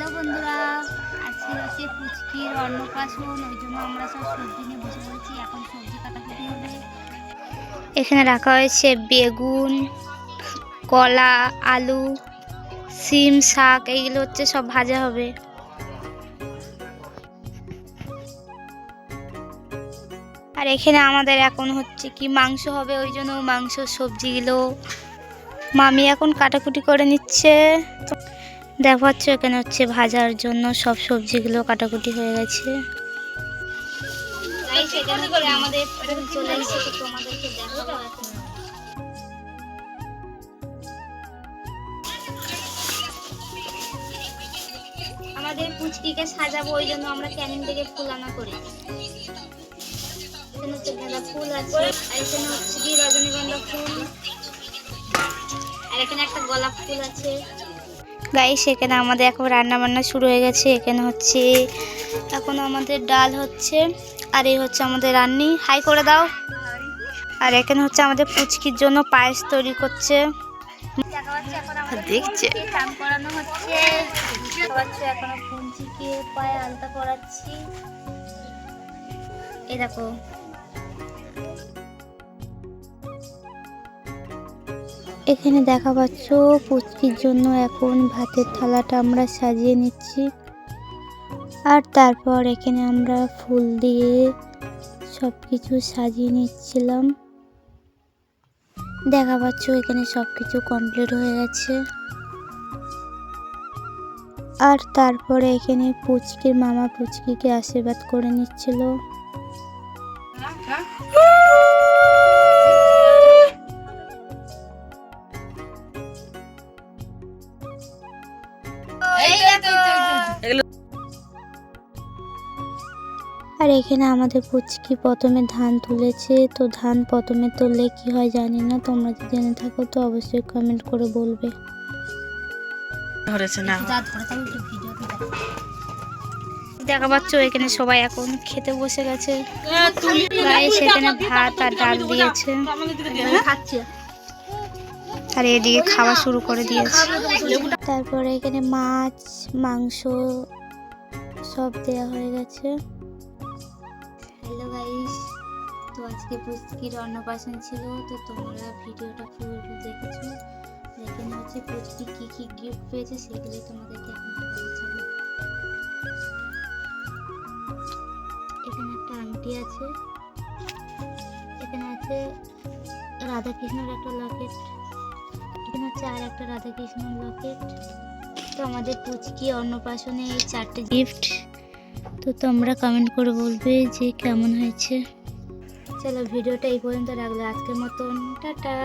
Hello বন্ধুরা, আজকে হচ্ছে পুচকির অন্নপ্রাশন, ওই জন্য আমরা সব সবজি নিয়ে বসে পড়েছি। এখন সবজি কাটাকুটি হবে। এখানে রাখা হয়েছে বেগুন, কলা, আলু, সিম, শাক, এইগুলো হচ্ছে সব ভাজা হবে। আর এখানে আমাদের এখন হচ্ছে কি মাংস হবে, ওই জন্য মাংস সবজিগুলো মামি এখন কাটাকুটি করে নিচ্ছে। দেখো পাচ্ছ এখানে হচ্ছে ভাজার জন্য সব সবজিগুলো কাটাকুটি হয়ে গেছে। আমাদের আমাদের পুচকিকে সাজাবো, ওই জন্য আমরা ক্যানিং থেকে ফুল আনা করি। এখানে হচ্ছে ফুল আছে, আর এখানে হচ্ছে রজনীগন্ধা ফুল, আর এখানে একটা গোলাপ ফুল আছে। গাইস এখানে আমাদের এখন রান্না বান্না শুরু হয়ে গেছে। এখানে হচ্ছে এখন আমাদের ডাল হচ্ছে আর এই হচ্ছে আমাদের রান্নি। হাই করে দাও। আর এখানে হচ্ছে আমাদের পুচকির জন্য পায়েস তৈরি করছে। দেখছে। করানো হচ্ছে হচ্ছে এখনও পুঞ্চিকে পায়ে আলতা করাচ্ছি। এই এখানে দেখা পাচ্ছ পুচকির জন্য এখন ভাতের থালাটা আমরা সাজিয়ে নিচ্ছি। আর তারপর এখানে আমরা ফুল দিয়ে সব কিছু সাজিয়ে নিচ্ছিলাম। দেখা পাচ্ছ এখানে সব কিছু কমপ্লিট হয়ে গেছে। আর তারপরে এখানে পুচকির মামা পুচকিকে আশীর্বাদ করে নিচ্ছিল। আর এখানে আমাদের পুচকি প্রথমে ধান তুলেছে তো ধান প্রথমে তুললে কি হয় জানি না তোমরা যদি জেনে থাকো তো অবশ্যই কমেন্ট করে বলবে। ধরেছে না। দেখা। পাচ্ছ এখানে সবাই এখন খেতে বসে গেছে। গায়ে সেখানে ভাত আর ডাল দিয়েছে। আর এদিকে খাওয়া শুরু করে দিয়েছে। তারপরে এখানে মাছ মাংস সব দেওয়া হয়ে গেছে। তো আজকে পুচকির অন্নপ্রাশন ছিল, তো তোমরা ভিডিওটা ফুল দেখেছ। এখানে হচ্ছে পুচকি কী কী গিফট পেয়েছে সেগুলো তোমাদেরকে এখন এখানে একটা আংটি আছে। এখানে আছে রাধা কৃষ্ণের একটা লকেট এখানে হচ্ছে আর একটা রাধা কৃষ্ণের লকেট তো আমাদের পুচকি অন্নপ্রাশনে এই চারটে গিফট তো তোমরা কমেন্ট করে বলবে যে কেমন হয়েছে। চলো ভিডিওটা এই পর্যন্ত রাখল। আজকের মতন টাটা।